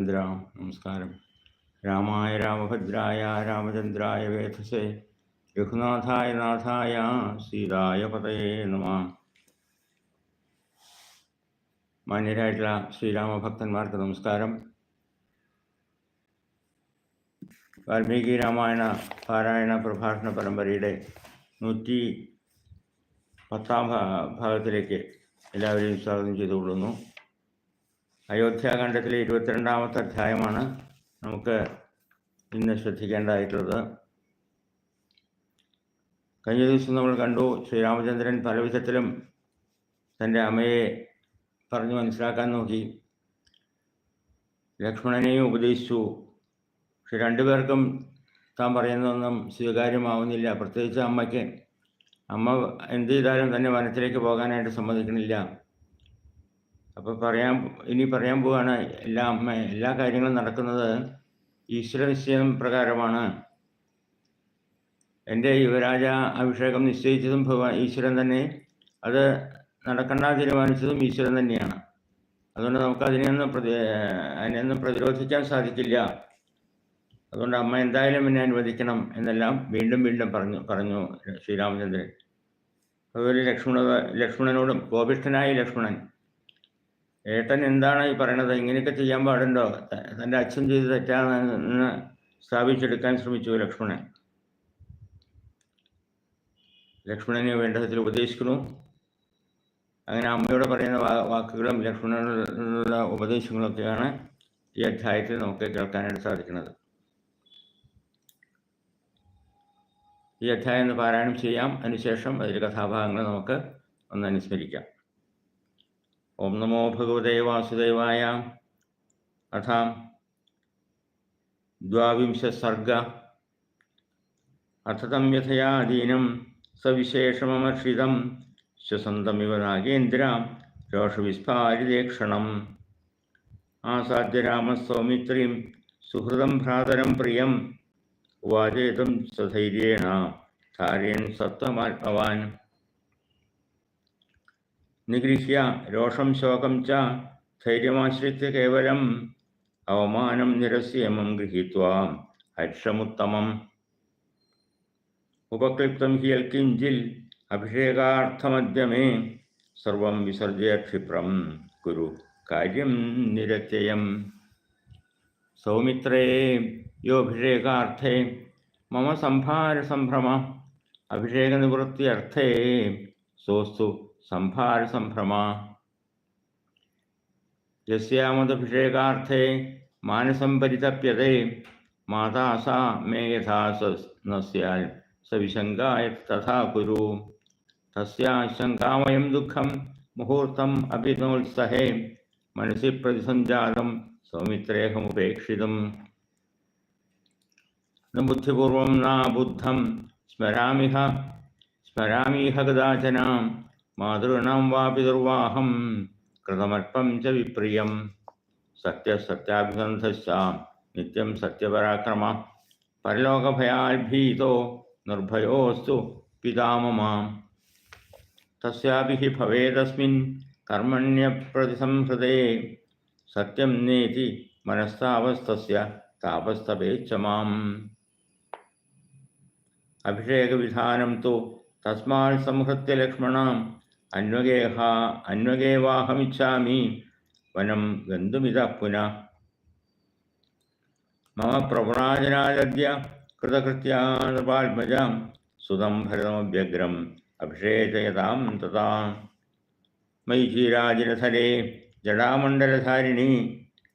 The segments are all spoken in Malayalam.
ചന്ദ്ര നമസ്കാരം. രാമായ രാമഭദ്രായ രാമചന്ദ്രായ വേധസേ രഘുനാഥായ നാഥായ സീതായ പതയേ നമ. മാന്യരായിട്ടുള്ള ശ്രീരാമഭക്തന്മാർക്ക് നമസ്കാരം. വാൽമീകി രാമായണ പാരായണ പ്രഭാഷണ പരമ്പരയുടെ നൂറ്റി പത്താം ഭാഗത്തിലേക്ക് എല്ലാവരെയും സ്വാഗതം ചെയ്തുകൊള്ളുന്നു. അയോധ്യാകാന്ഡത്തിലെ ഇരുപത്തിരണ്ടാമത്തെ അധ്യായമാണ് നമുക്ക് ഇന്ന് ശ്രദ്ധിക്കേണ്ടതായിട്ടുള്ളത്. കഴിഞ്ഞ ദിവസം നമ്മൾ കണ്ടു ശ്രീരാമചന്ദ്രൻ പല വിധത്തിലും തന്റെ അമ്മയെ പറഞ്ഞു മനസ്സിലാക്കാൻ നോക്കി. ലക്ഷ്മണനെയും ഉപദേശിച്ചു. പക്ഷെ രണ്ടുപേർക്കും താൻ പറയുന്നതൊന്നും സ്വീകാര്യമാവുന്നില്ല. പ്രത്യേകിച്ച് അമ്മയ്ക്ക്. അമ്മ എന്ത് ചെയ്താലും തന്നെ വനത്തിലേക്ക് പോകാനായിട്ട് സമ്മതിക്കണില്ല. അപ്പോൾ പറയാൻ ഇനി പറയാൻ പോവാണ് എല്ലാ അമ്മ എല്ലാ കാര്യങ്ങളും നടക്കുന്നത് ഈശ്വര നിശ്ചയം പ്രകാരമാണ്. എന്റെ യുവരാജ അഭിഷേകം നിശ്ചയിച്ചതും ഭഗവാൻ ഈശ്വരൻ തന്നെ. അത് നടക്കണ്ട തീരുമാനിച്ചതും ഈശ്വരൻ തന്നെയാണ്. അതുകൊണ്ട് നമുക്ക് അതിനെയൊന്നും പ്രതി അതിനെയൊന്നും പ്രതിരോധിക്കാൻ സാധിക്കില്ല. അതുകൊണ്ട് അമ്മ എന്തായാലും എന്നെ അനുവദിക്കണം എന്നെല്ലാം വീണ്ടും വീണ്ടും പറഞ്ഞു പറഞ്ഞു ശ്രീരാമചന്ദ്രൻ. അതുപോലെ ലക്ഷ്മണ ലക്ഷ്മണനോടും കോപിഷ്ഠനായ ലക്ഷ്മണൻ. ഏട്ടൻ എന്താണ് ഈ പറയണത്? ഇങ്ങനെയൊക്കെ ചെയ്യാൻ പാടുണ്ടോ? തന്റെ അച്ഛൻ ചെയ്ത് തെറ്റാണെന്ന് സ്ഥാപിച്ചെടുക്കാൻ ശ്രമിച്ചു ലക്ഷ്മണൻ. ലക്ഷ്മണനെ വേണ്ട ഉപദേശിക്കുന്നു. അങ്ങനെ അമ്മയോട് പറയുന്ന വാക്കുകളും ലക്ഷ്മണനുള്ള ഉപദേശങ്ങളൊക്കെയാണ് ഈ അധ്യായത്തിൽ നമുക്ക് കേൾക്കാനായിട്ട് സാധിക്കുന്നത്. ഈ അധ്യായം ഒന്ന് പാരായണം ചെയ്യാം. അതിനുശേഷം അതിന്റെ കഥാഭാഗങ്ങൾ നമുക്ക് ഒന്ന് അനുസ്മരിക്കാം. ഓം നമോ ഭഗവതേ വാസുദേവായ അഥാം ദ്വാവിംശ സർഗ അഥതം യഥയാ യഥയാധീനം സവിശേഷമമർഷിതം ശ്വസന്തമിവ നാഗേന്ദ്ര രോഷവിസ്ഫാരിതേക്ഷണം. ആസാദ്യ രാമസൗമിത്രീം സുഹൃതം ഭ്രാതരം പ്രിയം വാചേതം സധൈര്യേണ ധാരയൻ സത്വമാത്മവാൻ निगृह्य रोषम शोकम च स्थैर्यमाश्रित्य केवलम् अवमानं निरस्यमं गृहीत्वा हर्षमुत्तमम्। उपक्लिप्तं हि यल्किञ्जिल् अभिषेकार्थमद्यमे सर्वं विसर्जय क्षिप्रम कुर कार्यं निरत्ययम्। सौमित्रे योऽभिषेकार्थे मम सम्भारसम्भ्रम अभिषेकनिवृत्त्यर्थे सोस्तु संभार संभ्रमा यस्यामदभिषेकार्थे मानसं परितप्यते माता सा मे यथा स न स्यात् सविशङ्गाय तथा कुरु। तस्या दुखम दुःखं अभी अपि नोत्सहे मनसि प्रतिसंजात सौमित्रेऽहमुपेक्षितम्। न बुद्धिपूर्व न बुद्धम स्मरामिह स्मरामीह कदाचना। മാതॄണാം വാ പിതർവാഹം കൃതമൽപ്പം ച വിപ്രിയം. സത്യസത്യാഭിസന്ധശ്ച നിത്യം സത്യപരാക്രമ. പരലോകഭയാൽ ഭീതോ നിർഭയോസ്തു പിതാമമാം. തസ്യാഭി ഹി ഭവേദസ്മിൻ കർമ്മണ്യപ്രതിസംഹൃതേ. സത്യം നേതി മനസ്താവസ്തസ്യ താപസ്തപേച്ച മാം അഭിഷേകവിധാനം തു തസ്മാൽ സംഹൃത്യ ലക്ഷ്മണാം അന്വഗേഹ അന്വഗേവാഹമിച്ഛാമി വനം ഗന്ധുമിത പുനഃ. മമ പ്രവണാജനാദ്യ കൃതകൃത്യാപാത്മജാം സുതം ഭരതമഭ്യഗ്രം അഭിഷേചയതാം തഥാ. മയി ജടാമണ്ഡലധാരിണി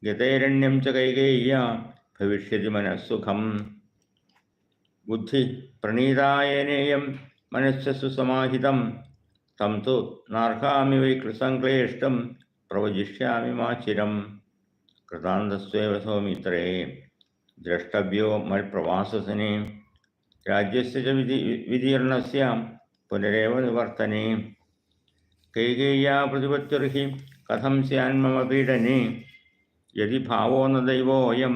ഗതേരണ്യം ച കൈകേയ്യ ഭവിഷ്യതി മനഃസുഖം. ബുദ്ധി പ്രണീതായനേയം മനസ്സു സുസമാഹിതം തം തു നാർഹാമി വൈ കൃസംക്ലേഷ്ടം പ്രവചിഷ്യാമി മാചിരം കൃതാന്തസ്വേവ സൗമിത്രേ ദ്രഷ്ടവ്യോ മൽപ്രവാസസനെ രാജ്യസ്യ ച വിധി വിതീർണസ്യ പുനരേവ നിവർത്തനെ കൈകേയ്യാ പ്രതിപത്യർഹി കഥം സ്യാൻ മമ പീഡനെ യതി ഭാവോ ന ദൈവോയം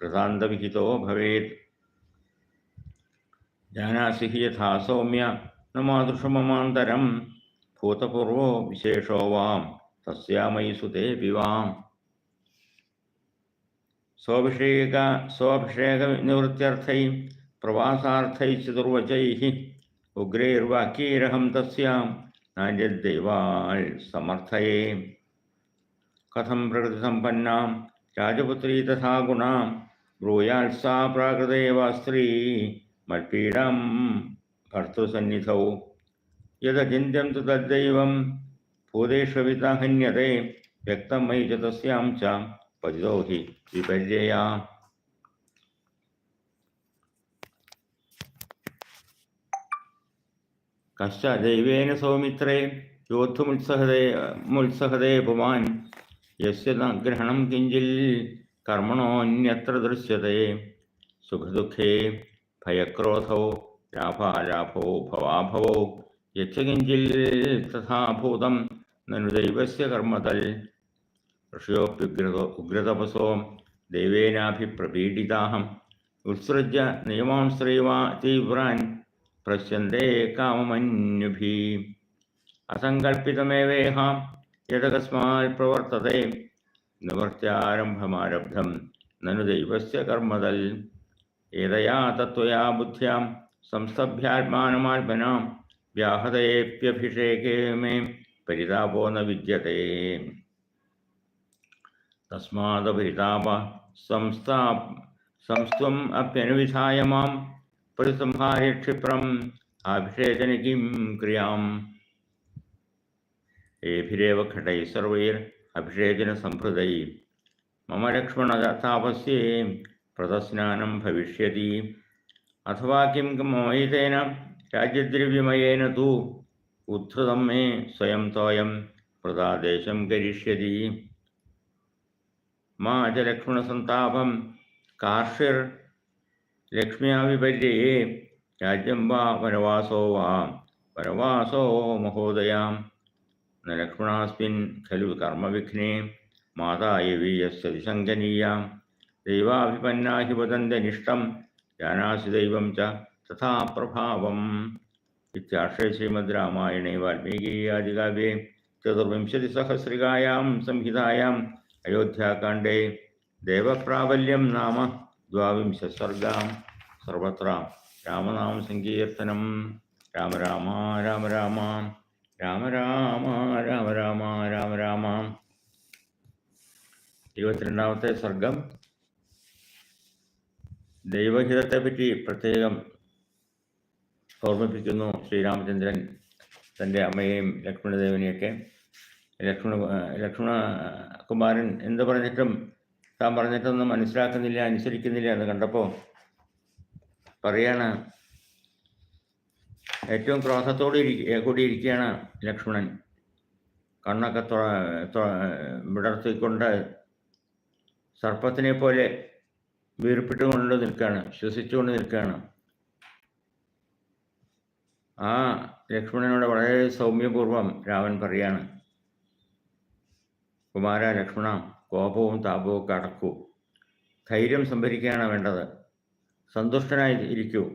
കൃതാന്തവിഹിതോ ഭവേത് ജാനാസി ഹി യഥാ സൗമ്യ ന മാതൃഷമമാന്തരം ഭൂതപൂർവോ വിശേഷോ വാം തസ്യാമയി സുതേ വിവാം സ്വാഭിഷേക സ്വാഭിഷേക നിവൃത്യർത്ഥൈ പ്രവാസാർത്ഥൈ ചതുർവചൈ ഉഗ്രൈർവാക്യൈരഹം തസ്യാം നാര്യദൈവാൽ സമർത്ഥയേ കഥം പ്രകൃതിസമ്പന്നാം രാജപുത്രീ തഥാ ഗുണാം ബ്രൂയാത്സാ പ്രാകൃതേവ സ്ത്രീ മൽപീഡം कर्तसन्निधौ यदचिन्त्यं तु तद्दैवं। पूरेष्वविता हन्यते व्यक्त मई च तस्यां च पतितो हि विपर्यया। कश्च दैवेन सौमित्रे योत्थमुत्सहते मुत्सहते भवान्। यस्य न ग्रहणं किञ्चिल् दृश्यते। सुखदुखे भयक्रोधौ। ലാഭാലാഭോ ഭവാഭവോ യക്ഷകിഞ്ചിൽ തഥാഭൂതം തഥാ ഭൂതം നനു ദൈവസ്യ കർമ്മതൽ. ഋഷിയോപ്യുഗ്രതോ ഉഗ്രതപസോ ദൈവേനാഭിപ്രപീഡിതാഹം. ഉത്സൃജ്യ നിയമാംശ്രയവാ തീവ്രാൻ പ്രശ്യന്തേ കാമമന്യുഭി. അസങ്കൽപ്പിതമേവേഹ യഥകസ്മാൽ പ്രവർത്തത. നിവർത്തിയാരംഭമാരബ്ധം നനു ദൈവസ്യ കർമ്മതൽ. ഏതയാ തത്വയാ ബുദ്ധ്യാം സംസ്തഭ്യാത്മാനമാത്മനാം വ്യാഹതയേപ്യഭിഷേകേ മേ പരിതാപോ ന വിദ്യത്തെ. തസ്മാദപരിതാപ സംസ്ഥാ സംസ്ത്വം അപ്യനുവിധായ മാം പ്രതിസംഹാര്യ ക്ഷിപ്രം അഭിഷേചനകിം ക്രിയാം. ഏഭിരേവ ഘടൈ സർവൈർ അഭിഷേചന സംഭൃതൈ മമ ലക്ഷ്മണ താപസ്യേ പ്രതസ്നാനം ഭവിഷ്യതി. അഥവാ കിം മോഹിതേന രാജ്യദ്രവ്യമയേന തു. ഉദ്ധൃതം മേ സ്വയം തോയം പ്രതാദേശം കരിഷ്യതി. മാ ച ലക്ഷ്മണസന്താപം കാർഷിർ ലക്ഷ്മ്യാവിപര്യേ രാജ്യം വാ വനവാസോ വാ വനവാസോ മഹോദയാം. ലക്ഷ്മണാസ്മിൻ ഖലു കർമ്മവിഘ്നേ. മാതായ യവീയസ്യ വിസങ്കനീയാം ദൈവാഭിപന്നാ ഹി വദന്തനിഷ്ടം ജാനാസി ദൈവം ച തഥാ പ്രഭാവം ഇത്യാശ്രയ ശ്രീമദ് രാമായണേ വാൽമീകീയാദികാവ്യേ ചതുർവിംശതിസഹസ്രികായാം സംഹിതായാം അയോധ്യാകാണ്ഡേ ദേവപ്രാബല്യം നാമ ദ്വാവിംശ സർഗാം സർവത്ര രാമനാമ സങ്കീർത്തനം രാമ രാമ രാമ രാമ രാമ രാമ രാമ രാമ രാമ രാമ ഇരുപത്തിരണ്ടാമത്തെ സർഗം ദൈവഹിതത്തെ പറ്റി പ്രത്യേകം ഓർമ്മിപ്പിക്കുന്നു ശ്രീരാമചന്ദ്രൻ തന്റെ അമ്മയെയും ലക്ഷ്മണദേവനെയൊക്കെ. ലക്ഷ്മണ കുമാരൻ എന്ത് പറഞ്ഞിട്ടും താൻ പറഞ്ഞിട്ടൊന്നും മനസ്സിലാക്കുന്നില്ല അനുസരിക്കുന്നില്ല എന്ന് കണ്ടപ്പോൾ പറയാണ് ഏറ്റവും ക്രോധത്തോടെ കൂടി ഇരിക്കുകയാണ് ലക്ഷ്മണൻ. കണ്ണൊക്കെ വിടർത്തിക്കൊണ്ട് സർപ്പത്തിനെ പോലെ വീർപ്പിട്ടുകൊണ്ട് നിൽക്കുകയാണ് ശ്വസിച്ചുകൊണ്ട് നിൽക്കുകയാണ് ആ ലക്ഷ്മണനോട് വളരെ സൗമ്യപൂർവം രാമൻ പറയാണ് കുമാര ലക്ഷ്മണ കോപവും താപവും ഒക്കെ അടക്കൂ. ധൈര്യം സംഭരിക്കുകയാണ് വേണ്ടത്. സന്തുഷ്ടനായി ഇരിക്കൂ.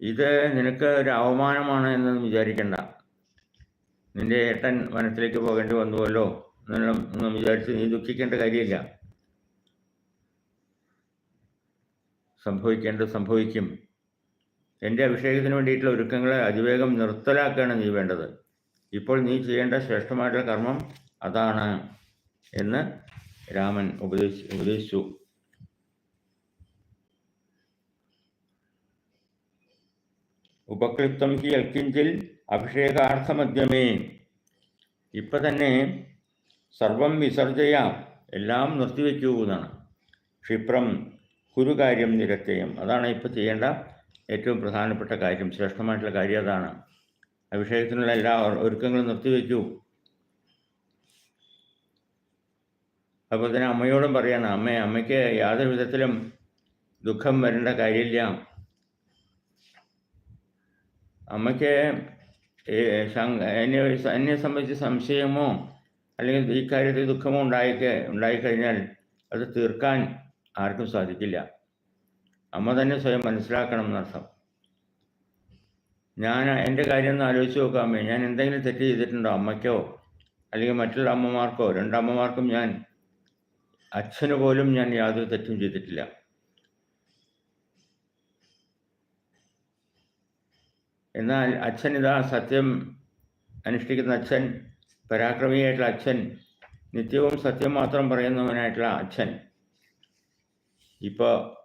ഇത് നിനക്ക് ഒരു അവമാനമാണ് എന്നൊന്നും വിചാരിക്കണ്ട. നിന്റെ ഏട്ടൻ വനത്തിലേക്ക് പോകേണ്ടി വന്നുവല്ലോ എന്നെല്ലാം വിചാരിച്ച് നീ ദുഃഖിക്കേണ്ട കാര്യമില്ല. സംഭവിക്കേണ്ടത് സംഭവിക്കും. എന്റെ അഭിഷേകത്തിന് വേണ്ടിയിട്ടുള്ള ഒരുക്കങ്ങളെ അതിവേഗം നിർത്തലാക്കുകയാണ് നീ വേണ്ടത്. ഇപ്പോൾ നീ ചെയ്യേണ്ട ശ്രേഷ്ഠമായിട്ടുള്ള കർമ്മം അതാണ് എന്ന് രാമൻ ഉപദേശി ഉപദേശിച്ചു. ഉപക്ലിപ്തം ഹി അൽക്കിഞ്ചിൽ അഭിഷേകാർത്ഥമധ്യമേ. ഇപ്പം തന്നെ സർവം വിസർജയ. എല്ലാം നിർത്തിവെക്കൂ എന്നാണ്. ക്ഷിപ്രം കുരുകാര്യം നിരത്തെയും അതാണ് ഇപ്പോൾ ചെയ്യേണ്ട ഏറ്റവും പ്രധാനപ്പെട്ട കാര്യം. ശ്രേഷ്ഠമായിട്ടുള്ള കാര്യം അതാണ്. അഭിഷേകത്തിനുള്ള എല്ലാ ഒരുക്കങ്ങളും നിർത്തിവെക്കൂ. അപ്പോൾ തന്നെ അമ്മയോടും പറയണം അമ്മ അമ്മയ്ക്ക് യാതൊരു വിധത്തിലും ദുഃഖം വരേണ്ട കാര്യമില്ല. അമ്മയ്ക്ക് എന്നെ എന്നെ സംബന്ധിച്ച് സംശയമോ അല്ലെങ്കിൽ ഈ കാര്യത്തിൽ ദുഃഖമോ ഉണ്ടായിക്ക ഉണ്ടായിക്കഴിഞ്ഞാൽ അത് തീർക്കാൻ ആർക്കും സാധിക്കില്ല. അമ്മ തന്നെ സ്വയം മനസ്സിലാക്കണം എന്നർത്ഥം. ഞാൻ എന്റെ കാര്യം ഒന്ന് ആലോചിച്ച് നോക്കാം അമ്മേ. ഞാൻ എന്തെങ്കിലും തെറ്റ് ചെയ്തിട്ടുണ്ടോ? അമ്മയ്ക്കോ? അല്ലെങ്കിൽ മറ്റുള്ള അമ്മമാർക്കോ? രണ്ടമ്മമാർക്കും ഞാൻ അച്ഛന് പോലും ഞാൻ യാതൊരു തെറ്റും ചെയ്തിട്ടില്ല. എന്നാൽ അച്ഛൻ ഇതാ സത്യം അനുഷ്ഠിക്കുന്ന അച്ഛൻ പരാക്രമിയായിട്ടുള്ള അച്ഛൻ നിത്യവും സത്യം മാത്രം പറയുന്നവനായിട്ടുള്ള അച്ഛൻ. ഇപ്പോൾ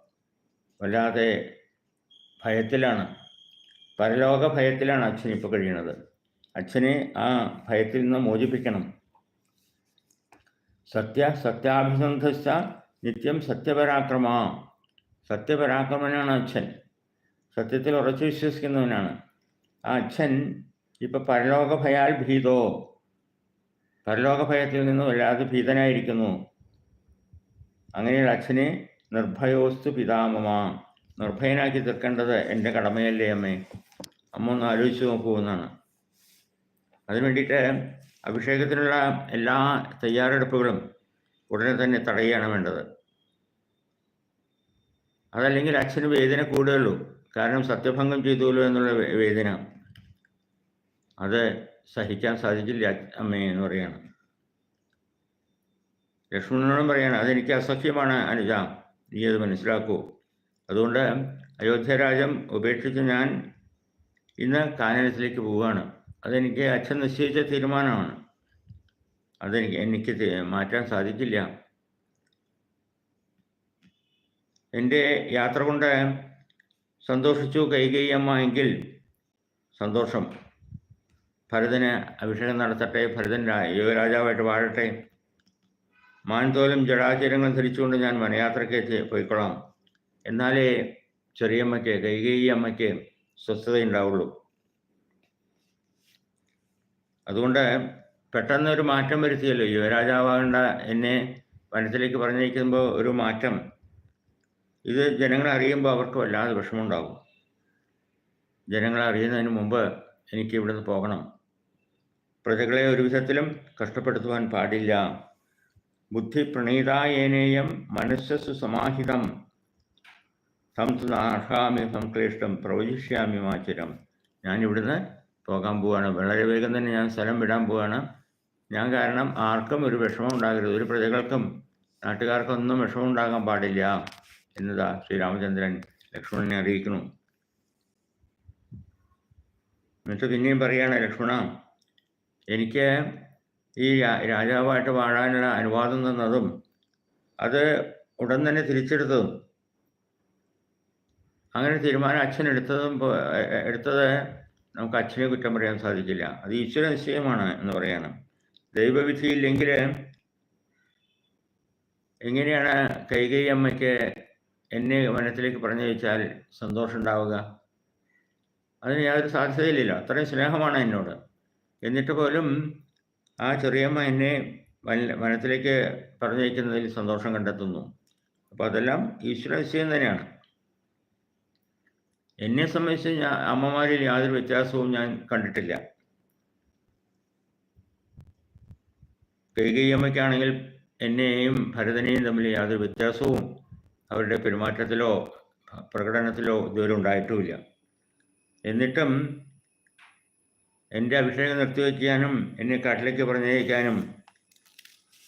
വല്ലാതെ ഭയത്തിലാണ്. പരലോക ഭയത്തിലാണ് അച്ഛൻ ഇപ്പോൾ കഴിയുന്നത്. അച്ഛനെ ആ ഭയത്തിൽ നിന്ന് മോചിപ്പിക്കണം. സത്യ സത്യാഭിസന്ധസ്ഥ നിത്യം സത്യപരാക്രമ. സത്യപരാക്രമനാണ് അച്ഛൻ. സത്യത്തിൽ ഉറച്ചു വിശ്വസിക്കുന്നവനാണ്. ആ അച്ഛൻ ഇപ്പോൾ പരലോക ഭയാൽ ഭീതോ. പരലോക ഭയത്തിൽ നിന്നും വല്ലാതെ ഭീതനായിരിക്കുന്നു. അങ്ങനെയുള്ള അച്ഛനെ നിർഭയോസ്തു പിതാമമ. നിർഭയനാക്കി തീർക്കേണ്ടത് എന്റെ കടമയല്ലേ അമ്മേ? അമ്മ ഒന്ന് ആലോചിച്ച് നോക്കൂ എന്നാണ്. അതിനു വേണ്ടിയിട്ട് അഭിഷേകത്തിനുള്ള എല്ലാ തയ്യാറെടുപ്പുകളും ഉടനെ തന്നെ തടയുകയാണ് വേണ്ടത്. അതല്ലെങ്കിൽ അച്ഛന് വേദന കൂടുകയുള്ളൂ കാരണം സത്യഭംഗം ചെയ്തുല്ലോ എന്നുള്ള വേദന. അത് സഹിക്കാൻ സാധിക്കില്ല അമ്മേ എന്ന് പറയാണ്. ലക്ഷ്മണനോടും പറയാണ് അതെനിക്ക് അസഖ്യമാണ് അനുജ. നീ അത് മനസ്സിലാക്കൂ. അതുകൊണ്ട് അയോധ്യരാജം ഉപേക്ഷിച്ച് ഞാൻ ഇന്ന് കാനനത്തിലേക്ക് പോവുകയാണ്. അതെനിക്ക് അച്ഛൻ നിശ്ചയിച്ച തീരുമാനമാണ്. അതെനിക്ക് എനിക്ക് മാറ്റാൻ സാധിക്കില്ല. എന്റെ യാത്ര കൊണ്ട് സന്തോഷിച്ചു കൈകയ്യമ്മ എങ്കിൽ സന്തോഷം. ഭരതന് അഭിഷേകം നടത്തട്ടെ ഭരതൻ യുവരാജാവായിട്ട് വാഴട്ടെ. മാൻതോലും ജടാചരങ്ങളും ധരിച്ചുകൊണ്ട് ഞാൻ വനയാത്രയ്ക്ക് പോയിക്കൊള്ളാം. എന്നാലേ ചെറിയമ്മയ്ക്ക് കൈകേയി അമ്മയ്ക്ക് സ്വസ്ഥതയുണ്ടാവുള്ളൂ. അതുകൊണ്ട് പെട്ടെന്ന് ഒരു മാറ്റം വരുത്തിയല്ലോ. യുവരാജാവാകേണ്ട എന്നെ വനത്തിലേക്ക് പറഞ്ഞയക്കുമ്പോൾ ഒരു മാറ്റം. ഇത് ജനങ്ങൾ അറിയുമ്പോൾ അവർക്ക് വല്ലാതെ വിഷമമുണ്ടാകും. ജനങ്ങൾ അറിയുന്നതിന് മുമ്പ് എനിക്ക് ഇവിടുന്ന് പോകണം. പ്രജകളെ ഒരു വിധത്തിലും കഷ്ടപ്പെടുത്തുവാൻ പാടില്ല. ബുദ്ധി പ്രണീതായേനേയം മനസ്സസ്സു സമാഹിതം തം സംക്ലിഷ്ടം പ്രവചിഷ്യാമി മാചിരം. ഞാൻ ഇവിടുന്ന് പോകാൻ പോവാണ്. വളരെ വേഗം തന്നെ ഞാൻ സ്ഥലം വിടാൻ പോവാണ്. ഞാൻ കാരണം ആർക്കും ഒരു വിഷമം ഉണ്ടാകരുത്. ഒരു പ്രജകൾക്കും നാട്ടുകാർക്കൊന്നും വിഷമം ഉണ്ടാകാൻ പാടില്ല എന്നതാ ശ്രീരാമചന്ദ്രൻ ലക്ഷ്മണനെ അറിയിക്കുന്നു. എന്നിട്ട് പിന്നെയും പറയാണ് ലക്ഷ്മണ എനിക്ക് ഈ രാജാവായിട്ട് വാഴാനുള്ള അനുവാദം തന്നതും അത് ഉടൻ തന്നെ തിരിച്ചെടുത്തതും അങ്ങനെ തീരുമാനം അച്ഛൻ എടുത്തതും എടുത്തത് നമുക്ക് അച്ഛനെ കുറ്റം പറയാൻ സാധിക്കില്ല. അത് ഈശ്വര നിശ്ചയമാണ് എന്ന് പറയണം. ദൈവവിധിയില്ലെങ്കിൽ എങ്ങനെയാണ് കൈകൈ അമ്മയ്ക്ക് എന്നെ വനത്തിലേക്ക് പറഞ്ഞു വെച്ചാൽ സന്തോഷം ഉണ്ടാവുക? അതിന് യാതൊരു സാധ്യതയില്ലല്ലോ അത്രയും സ്നേഹമാണ് എന്നോട്. എന്നിട്ട് പോലും ആ ചെറിയമ്മ എന്നെ വന വനത്തിലേക്ക് പറഞ്ഞയക്കുന്നതിൽ സന്തോഷം കണ്ടെത്തുന്നു. അപ്പോൾ അതെല്ലാം ഈശ്വര നിശ്ചയം തന്നെയാണ്. എന്നെ സംബന്ധിച്ച് ഞാൻ അമ്മമാരിൽ യാതൊരു വ്യത്യാസവും ഞാൻ കണ്ടിട്ടില്ല. കൈകയ്യമ്മയ്ക്കാണെങ്കിൽ എന്നെയും ഭരതനെയും തമ്മിൽ യാതൊരു വ്യത്യാസവും അവരുടെ പെരുമാറ്റത്തിലോ പ്രകടനത്തിലോ ഇതുവരെ ഉണ്ടായിട്ടുമില്ല. എന്നിട്ടും എന്റെ അഭിഷേകം നിർത്തിവെക്കാനും എന്നെ കാട്ടിലേക്ക് പറഞ്ഞയക്കാനും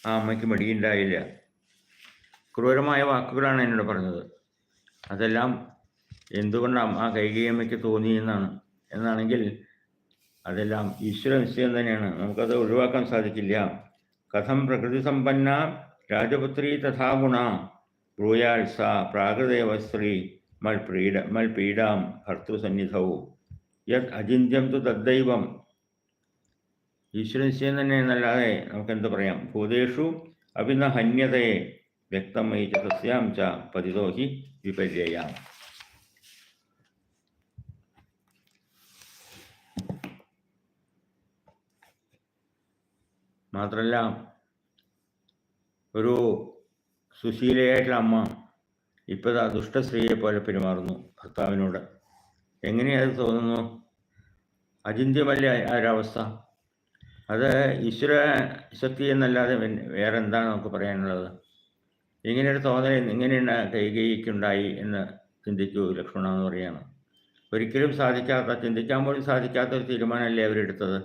ആ അമ്മയ്ക്ക് മടിയുണ്ടായില്ല. ക്രൂരമായ വാക്കുകളാണ് എന്നോട് പറഞ്ഞത്. അതെല്ലാം എന്തുകൊണ്ടാണ് ആ കൈകയമ്മയ്ക്ക് തോന്നി എന്നാണ്. എന്നാണെങ്കിൽ അതെല്ലാം ഈശ്വര നിശ്ചയം തന്നെയാണ്. നമുക്കത് ഒഴിവാക്കാൻ സാധിക്കില്ല. കഥം പ്രകൃതി സമ്പന്ന രാജപുത്രി തഥാ ഗുണ ബ്രൂയാൽ സ പ്രാകൃതേവ സ്ത്രീ മൽപീഡ മൽപീഡാം ഭർത്തൃസന്നിധവും യത് അചിന്യം തു തദ്ദൈവം. ഈശ്വര നിശ്ചയം തന്നെ എന്നല്ലാതെ നമുക്ക് എന്ത് പറയാം? ഭൂതേഷു അഭിന ഹന്യതയെ വ്യക്തമായി ചതസ്യാം തസ്യാം ച പതിതോ ഹി മാത്രല്ല മാത്രമല്ല ഒരു സുശീലയായിട്ടുള്ള അമ്മ ഇപ്പോഴാ ദുഷ്ടസ്ത്രീയെ പോലെ പെരുമാറുന്നു ഭർത്താവിനോട്. എങ്ങനെയത് തോന്നുന്നു? അചിന്യമല്ല ആ ഒരവസ്ഥ. അത് ഈശ്വര ശക്തി എന്നല്ലാതെ വേറെ എന്താണ് നമുക്ക് പറയാനുള്ളത്? ഇങ്ങനെയൊരു തോന്നൽ ഇങ്ങനെയുള്ള കൈകൈക്കുണ്ടായി എന്ന് ചിന്തിച്ചു ലക്ഷ്മണ എന്ന് പറയാണ് ഒരിക്കലും സാധിക്കാത്ത ചിന്തിക്കാൻ പോലും സാധിക്കാത്ത ഒരു തീരുമാനമല്ലേ അവരെടുത്തത്?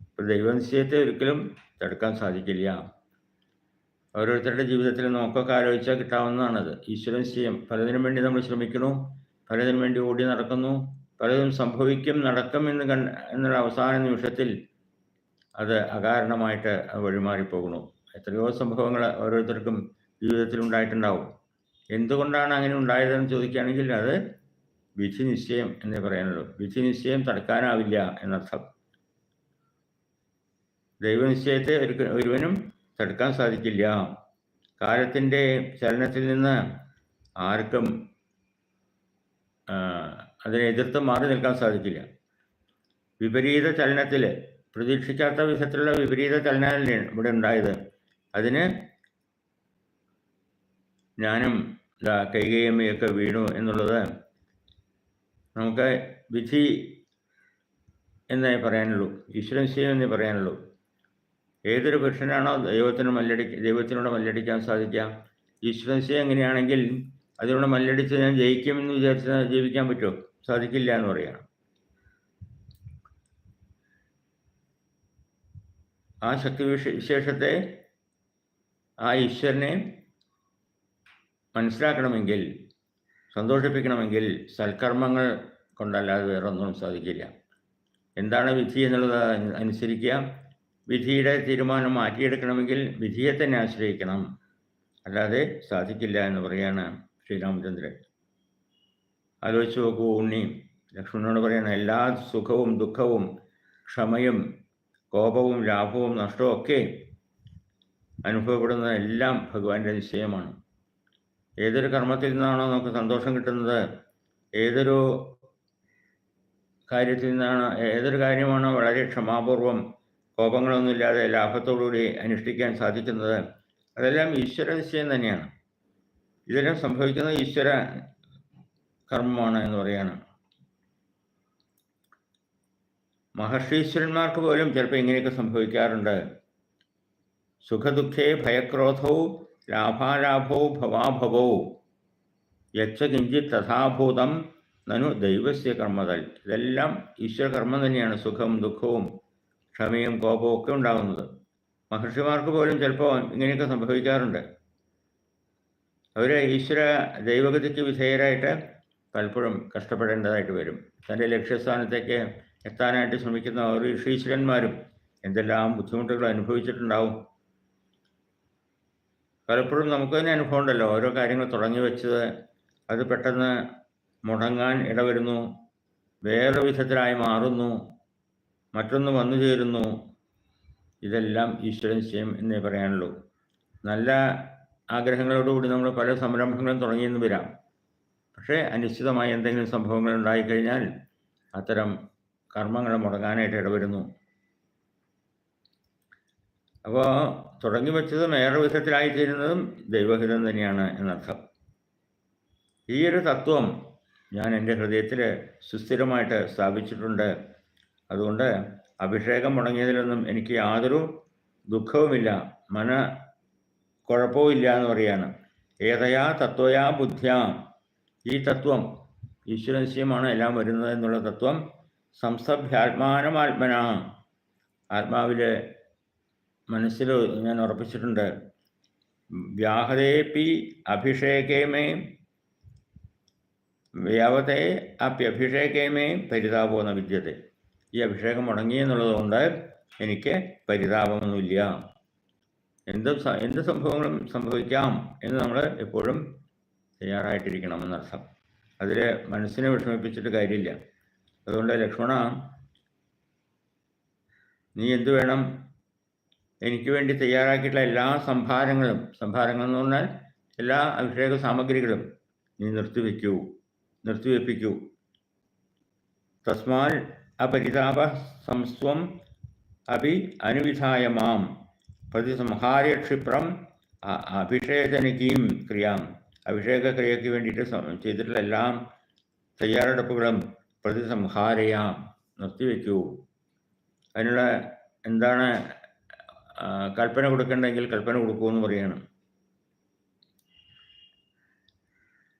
ഇപ്പോൾ ദൈവനിശ്ചയത്തെ ഒരിക്കലും തടുക്കാൻ സാധിക്കില്ല. ഓരോരുത്തരുടെ ജീവിതത്തിൽ നോക്കൊക്കെ ആലോചിച്ചാൽ കിട്ടാവുന്നതാണത്. ഈശ്വരൻ ചെയ്യും പലതിനും വേണ്ടി നമ്മൾ ശ്രമിക്കുന്നു. പലതിനും വേണ്ടി ഓടി നടക്കുന്നു. പലതും സംഭവിക്കും നടക്കും എന്ന് കണ്ട എന്നുള്ള അവസാന നിമിഷത്തിൽ അത് അകാരണമായിട്ട് വഴിമാറിപ്പോകണു എത്രയോ സംഭവങ്ങൾ ഓരോരുത്തർക്കും ജീവിതത്തിൽ ഉണ്ടായിട്ടുണ്ടാവും എന്തുകൊണ്ടാണ് അങ്ങനെ ഉണ്ടായതെന്ന് ചോദിക്കുകയാണെങ്കിൽ അത് വിധി നിശ്ചയം എന്നേ പറയാനുള്ളൂ. വിധി നിശ്ചയം തടുക്കാനാവില്ല എന്നർത്ഥം. ദൈവനിശ്ചയത്തെ ഒരു ഒരുവനും തടുക്കാൻ സാധിക്കില്ല. കാലത്തിന്റെ ചലനത്തിൽ നിന്ന് ആർക്കും അതിനെ എതിർത്ത് മാറി നിൽക്കാൻ സാധിക്കില്ല. വിപരീത ചലനത്തിൽ പ്രതീക്ഷിക്കാത്ത വിധത്തിലുള്ള വിപരീത ചലനമല്ലേ ഇവിടെ ഉണ്ടായത് അതിന് ഞാനും കൈകയമ്മയൊക്കെ വീണു എന്നുള്ളത് നമുക്ക് വിധി എന്നേ പറയാനുള്ളൂ. ഈശ്വരൻ ചെയ്യും എന്നേ പറയാനുള്ളൂ. ഏതൊരു പുരുഷനാണോ ദൈവത്തിന് മല്ലടി ദൈവത്തിനോട് മല്ലടിക്കാൻ സാധിക്കുക ഈശ്വരൻ എങ്ങനെയാണെങ്കിൽ അതിനോട് മല്ലടിച്ച് ഞാൻ ജയിക്കുമെന്ന് വിചാരിച്ചാൽ ജീവിക്കാൻ പറ്റുമോ? സാധിക്കില്ല എന്ന് പറയണം. ആ ശക്തി വിശേഷത്തെ ആ ഈശ്വരനെ മനസ്സിലാക്കണമെങ്കിൽ സന്തോഷിപ്പിക്കണമെങ്കിൽ സൽക്കർമ്മങ്ങൾ കൊണ്ടല്ലാതെ വേറെ ഒന്നും സാധിക്കില്ല. എന്താണ് വിധി എന്നുള്ളത് അനുസരിക്കുക. വിധിയുടെ തീരുമാനം മാറ്റിയെടുക്കണമെങ്കിൽ വിധിയെ തന്നെ ആശ്രയിക്കണം. അല്ലാതെ സാധിക്കില്ല എന്ന് പറയാണ് ശ്രീരാമചന്ദ്രൻ. ആലോചിച്ച് നോക്കൂ ഉണ്ണി. ലക്ഷ്മണനോട് പറയണം എല്ലാ സുഖവും ദുഃഖവും ക്ഷമയും കോപവും ലാഭവും നഷ്ടവും ഒക്കെ അനുഭവപ്പെടുന്ന എല്ലാം ഭഗവാന്റെ നിശ്ചയമാണ്. ഏതൊരു കർമ്മത്തിൽ നിന്നാണോ നമുക്ക് സന്തോഷം കിട്ടുന്നത്? ഏതൊരു കാര്യത്തിൽ നിന്നാണ് ഏതൊരു കാര്യമാണോ വളരെ ക്ഷമാപൂർവം കോപങ്ങളൊന്നുമില്ലാതെ ലാഭത്തോടുകൂടി അനുഷ്ഠിക്കാൻ സാധിക്കുന്നത്? അതെല്ലാം ഈശ്വര നിശ്ചയം തന്നെയാണ്. ഇതെല്ലാം സംഭവിക്കുന്നത് ഈശ്വര കർമ്മമാണ് എന്ന് പറയാണ്. മഹർഷീശ്വരന്മാർക്ക് പോലും ചിലപ്പോൾ ഇങ്ങനെയൊക്കെ സംഭവിക്കാറുണ്ട്. സുഖദുഃഖേ ഭയക്രോധവും ലാഭാലാഭവും ഭവാഭവവും യച്ച കിഞ്ചിത് തഥാഭൂതം നനു ദൈവസ്യ കർമ്മതൽ. ഇതെല്ലാം ഈശ്വര കർമ്മം തന്നെയാണ് സുഖവും ദുഃഖവും ക്ഷമയും കോപവും ഒക്കെ ഉണ്ടാകുന്നത്. മഹർഷിമാർക്ക് പോലും ചിലപ്പോൾ ഇങ്ങനെയൊക്കെ സംഭവിക്കാറുണ്ട്. അവർ ഈശ്വര ദൈവഗതിക്ക് വിധേയരായിട്ട് പലപ്പോഴും കഷ്ടപ്പെടേണ്ടതായിട്ട് വരും. തന്റെ ലക്ഷ്യസ്ഥാനത്തേക്ക് എത്താനായിട്ട് ശ്രമിക്കുന്ന ഓരോ ഋഷീശ്വരന്മാരും എന്തെല്ലാം ബുദ്ധിമുട്ടുകൾ അനുഭവിച്ചിട്ടുണ്ടാവും. പലപ്പോഴും നമുക്ക് തന്നെ അനുഭവം ഉണ്ടല്ലോ ഓരോ കാര്യങ്ങൾ തുടങ്ങി വെച്ചത് അത് പെട്ടെന്ന് മുടങ്ങാൻ ഇടവരുന്നു വേറെ വിധത്തിലായി മാറുന്നു മറ്റൊന്ന് വന്നു ചേരുന്നു. ഇതെല്ലാം ഈശ്വരൻ ചെയ്യും എന്നേ പറയാനുള്ളൂ. നല്ല ആഗ്രഹങ്ങളോടുകൂടി നമ്മൾ പല സംരംഭങ്ങളും തുടങ്ങിയെന്ന് വരാം. പക്ഷേ അനിശ്ചിതമായ എന്തെങ്കിലും സംഭവങ്ങൾ ഉണ്ടായിക്കഴിഞ്ഞാൽ അത്തരം കർമ്മങ്ങൾ മുടങ്ങാനായിട്ട് ഇടവരുന്നു. അപ്പോൾ തുടങ്ങി വെച്ചതും ഏറെ വിധത്തിലായിത്തീരുന്നതും ദൈവഹിതം തന്നെയാണ് എന്നർത്ഥം. ഈ ഒരു തത്വം ഞാൻ എന്റെ ഹൃദയത്തിൽ സുസ്ഥിരമായിട്ട് സ്ഥാപിച്ചിട്ടുണ്ട്. അതുകൊണ്ട് അഭിഷേകം മുടങ്ങിയതിലൊന്നും എനിക്ക് യാതൊരു ദുഃഖവുമില്ല. മന കുഴപ്പവുമില്ല എന്ന് പറയാണ്. ഏതയാ തത്വയാ ബുദ്ധ്യ? ഈ തത്വം ഈശ്വരനിശ്ചയമാണ് എല്ലാം വരുന്നത് എന്നുള്ള തത്വം സംസഭ്യാത്മാനമാത്മന. ആത്മാവിൽ മനസ്സിൽ ഞാൻ ഉറപ്പിച്ചിട്ടുണ്ട്. വ്യാഹദേപി അഭിഷേകേമേ വ്യാവതെ അപ്യഭിഷേകേമേ പരിതാപോന്ന വിദ്യത്തെ. ഈ അഭിഷേകം മുടങ്ങി എന്നുള്ളത് കൊണ്ട് എനിക്ക് പരിതാപമൊന്നുമില്ല. എന്ത് എന്ത് സംഭവങ്ങളും സംഭവിക്കാം എന്ന് നമ്മൾ എപ്പോഴും തയ്യാറായിട്ടിരിക്കണം എന്നർത്ഥം അതിൽ മനസ്സിനെ വിഷമിപ്പിച്ചിട്ട് കാര്യമില്ല. അതുകൊണ്ട് ലക്ഷ്മണ നീ എന്തു വേണം? എനിക്ക് വേണ്ടി തയ്യാറാക്കിയിട്ടുള്ള എല്ലാ സംഭാരങ്ങളും സംഭാരങ്ങൾ എന്ന് പറഞ്ഞാൽ എല്ലാ അഭിഷേക സാമഗ്രികളും നീ നിർത്തിവെക്കൂ നിർത്തിവെപ്പിക്കൂ തസ്മാൽ അപരിതാപ സംസ്വം അഭി അനുവിധായ മാം. പ്രതിസംഹാര്യ ക്ഷിപ്രം അഭിഷേകനിക്കീം ക്രിയാം. അഭിഷേക ക്രിയയ്ക്ക് വേണ്ടിയിട്ട് ചെയ്തിട്ടുള്ള എല്ലാം തയ്യാറെടുപ്പുകളും പ്രതിസംഹാരയാം നിർത്തിവെക്കൂ അതിനുള്ള എന്താണ് കൽപ്പന കൊടുക്കേണ്ടെങ്കിൽ കൽപ്പന കൊടുക്കുമെന്ന് പറയാണ്.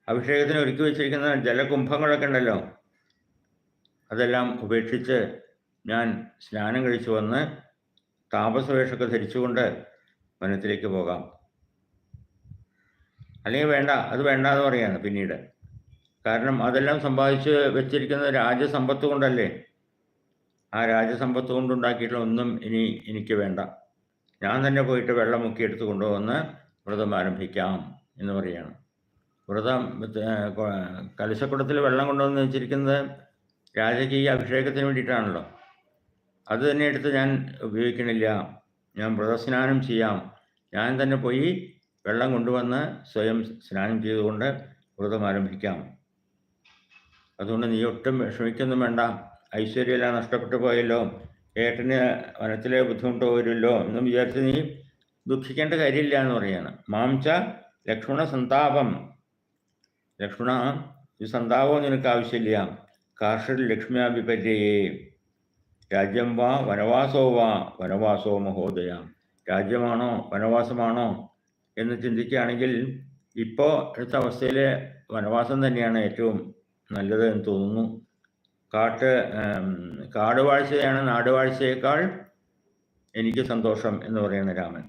അഭിഷേകത്തിന് ഒരുക്കി വെച്ചിരിക്കുന്ന ജലകുംഭങ്ങളൊക്കെ ഉണ്ടല്ലോ. അതെല്ലാം ഉപേക്ഷിച്ച് ഞാൻ സ്നാനം കഴിച്ചു വന്ന് താപസവേഷമൊക്കെ ധരിച്ചുകൊണ്ട് വനത്തിലേക്ക് പോകാം. അല്ലെങ്കിൽ വേണ്ട അത് വേണ്ട എന്ന് പറയാണ് പിന്നീട്. കാരണം അതെല്ലാം സമ്പാദിച്ച് വെച്ചിരിക്കുന്ന രാജസമ്പത്ത് കൊണ്ടല്ലേ? ആ രാജസമ്പത്ത് കൊണ്ടുണ്ടാക്കിയിട്ടുള്ള ഒന്നും ഇനി എനിക്ക് വേണ്ട. ഞാൻ തന്നെ പോയിട്ട് വെള്ളം മുക്കിയെടുത്ത് കൊണ്ടുവന്ന് വ്രതം ആരംഭിക്കാം എന്ന് പറയാണ് വ്രതം കലശക്കുടത്തിൽ വെള്ളം കൊണ്ടുവന്ന് വെച്ചിരിക്കുന്നത് രാജകീയ അഭിഷേകത്തിന് വേണ്ടിയിട്ടാണല്ലോ. അത് തന്നെ എടുത്ത് ഞാൻ ഉപയോഗിക്കണില്ല. ഞാൻ വ്രതസ്നാനം ചെയ്യാം. ഞാൻ തന്നെ പോയി വെള്ളം കൊണ്ടുവന്ന് സ്വയം സ്നാനം ചെയ്തുകൊണ്ട് വ്രതം ആരംഭിക്കാം. അതുകൊണ്ട് നീ ഒട്ടും വിഷമിക്കൊന്നും വേണ്ട. ഐശ്വര്യമെല്ലാം നഷ്ടപ്പെട്ടു പോയല്ലോ. ഏട്ടന് വനത്തിലെ ബുദ്ധിമുട്ട് വരുമല്ലോ എന്നും വിചാരിച്ച് നീ ദുഃഖിക്കേണ്ട കാര്യമില്ല എന്ന് പറയാണ്. മാംച ലക്ഷ്മണ സന്താപം. ലക്ഷ്മണ ഈ സന്താപം നിനക്ക് ആവശ്യമില്ല. കാർഷിക ലക്ഷ്മ്യാഭിപര്യേ രാജ്യം വാ വനവാസോ വാ വനവാസോ മഹോദയ. രാജ്യമാണോ വനവാസമാണോ എന്ന് ചിന്തിക്കുകയാണെങ്കിൽ ഇപ്പോൾ അടുത്ത അവസ്ഥയിൽ വനവാസം തന്നെയാണ് ഏറ്റവും നല്ലത് എന്ന് തോന്നുന്നു. കാട്ട് കാടുവാഴ്ചയാണ് നാടുവാഴ്ചയേക്കാൾ എനിക്ക് സന്തോഷം എന്ന് പറയുന്ന രാമൻ.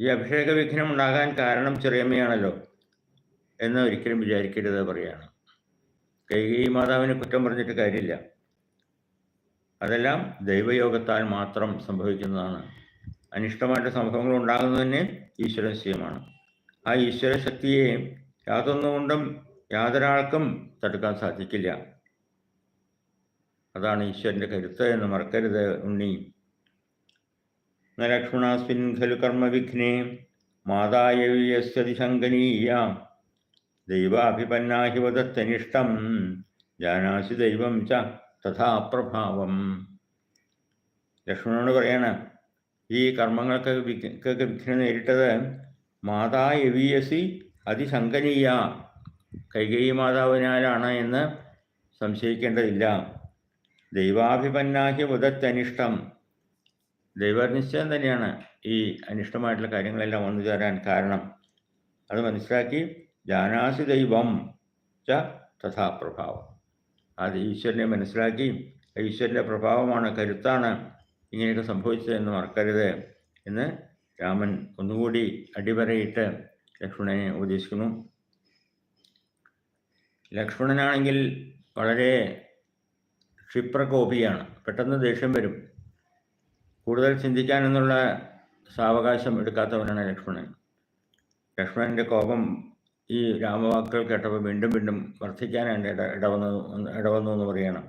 ഈ അഭിഷേക വിഘ്നം ഉണ്ടാകാൻ കാരണം ചെറിയമ്മയാണല്ലോ എന്ന് ഒരിക്കലും വിചാരിക്കരുത് പറയാണ് കൈകേയി മാതാവിനെ കുറ്റം പറഞ്ഞിട്ട് കാര്യമില്ല. അതെല്ലാം ദൈവയോഗത്താൽ മാത്രം സംഭവിക്കുന്നതാണ്. അനിഷ്ടമായിട്ട് സംഭവങ്ങൾ ഉണ്ടാകുന്നത് തന്നെ ഈശ്വര നിശ്ചയമാണ് ആ ഈശ്വര ശക്തിയെ യാതൊന്നുകൊണ്ടും യാതൊരാൾക്കും തടുക്കാൻ സാധിക്കില്ല. അതാണ് ഈശ്വരന്റെ കരുത്ത് എന്ന് മറക്കരുത് ഉണ്ണി. ന ലക്ഷ്മണാസ്മിൻ ഖലു കർമ്മവിഘ്നേ മാതായവിയസ്യതിശങ്കനീയ. ദൈവാഭിപന്നാഹി വദത്തനിഷ്ടം ജാനാസി ദൈവം ച തഥാ പ്രഭാവം. ലക്ഷ്മണനോട് പറയാണ് ഈ കർമ്മങ്ങൾക്ക് വിഘ്ന നേരിട്ടത് മാതാ എവിയസി അതിശങ്കനീയ. കൈകൈ മാതാവിനാലാണ് എന്ന് സംശയിക്കേണ്ടതില്ല. ദൈവാഭിപന്നാഹി ഉദത്തനിഷ്ടം ദൈവനിശ്ചയം തന്നെയാണ് ഈ അനിഷ്ടമായിട്ടുള്ള കാര്യങ്ങളെല്ലാം വന്നു ചേരാൻ കാരണം. അത് മനസ്സിലാക്കി ജാനാസി ദൈവം ച തഥാ പ്രഭാവം. അത് ഈശ്വരനെ മനസ്സിലാക്കി ഈശ്വരന്റെ പ്രഭാവമാണ് കരുത്താണ് ഇങ്ങനെയൊക്കെ സംഭവിച്ചതെന്ന് മറക്കരുത് എന്ന് രാമൻ ഒന്നുകൂടി അടിവരയിട്ട് ലക്ഷ്മണനെ ഉപദേശിക്കുന്നു. ലക്ഷ്മണനാണെങ്കിൽ വളരെ ക്ഷിപ്രകോപിയാണ് പെട്ടെന്ന് ദേഷ്യം വരും. കൂടുതൽ ചിന്തിക്കാനെന്നുള്ള സാവകാശം എടുക്കാത്തവനാണ് ലക്ഷ്മണൻ. ലക്ഷ്മണന്റെ കോപം ഈ രാമവാക്കുകൾ കേട്ടപ്പോൾ വീണ്ടും വീണ്ടും വർദ്ധിക്കാനാണ് ഇട ഇടവന്നു ഇടവന്നു എന്ന് പറയണം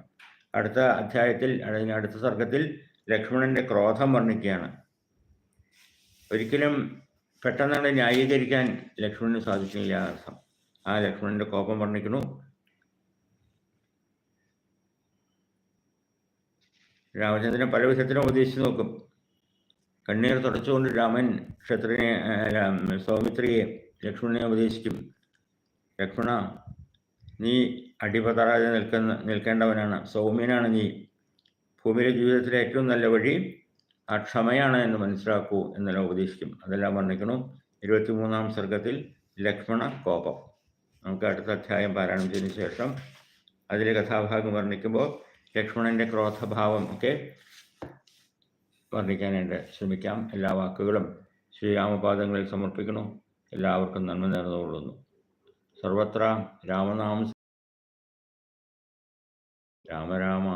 അടുത്ത അധ്യായത്തിൽ അല്ലെങ്കിൽ അടുത്ത സർഗത്തിൽ ലക്ഷ്മണന്റെ ക്രോധം വർണിക്കുകയാണ്. ഒരിക്കലും പെട്ടെന്നാണ് ന്യായീകരിക്കാൻ ലക്ഷ്മണന് സാധിക്കുന്നില്ല അർത്ഥം ആ ലക്ഷ്മണന്റെ കോപം വർണിക്കുന്നു. രാമചന്ദ്രൻ പല വിധത്തിലും ഉപദേശിച്ചു നോക്കും. കണ്ണീർ തുടച്ചുകൊണ്ട് രാമൻ ക്ഷത്രിനെ സൗമിത്രിയെ ലക്ഷ്മണനെ ഉപദേശിക്കും. ലക്ഷ്മണ നീ അടിപതറാതെ നിൽക്കുന്ന നിൽക്കേണ്ടവനാണ്. സൗമ്യനാണ് നീ. ഭൂമിയിലെ ജീവിതത്തിലെ ഏറ്റവും നല്ല വഴി ആ ക്ഷമയാണ് എന്ന് മനസ്സിലാക്കൂ എന്നെല്ലാം ഉപദേശിക്കും. അതെല്ലാം വർണിക്കണം. ഇരുപത്തിമൂന്നാം സർഗത്തിൽ ലക്ഷ്മണ കോപം. നമുക്ക് അടുത്ത അധ്യായം പാരായണം ചെയ്തതിനു ശേഷം അതിലെ കഥാഭാഗം വർണിക്കുമ്പോൾ ലക്ഷ്മണന്റെ ക്രോധഭാവം ഒക്കെ വർണിക്കാനായിട്ട് ശ്രമിക്കാം. എല്ലാ വാക്കുകളും ശ്രീരാമപാദങ്ങളിൽ സമർപ്പിക്കണം. എല്ലാവർക്കും നന്മ നേർന്നുകൊള്ളുന്നു. സർവത്ര രാമനാമ രാമ രാമ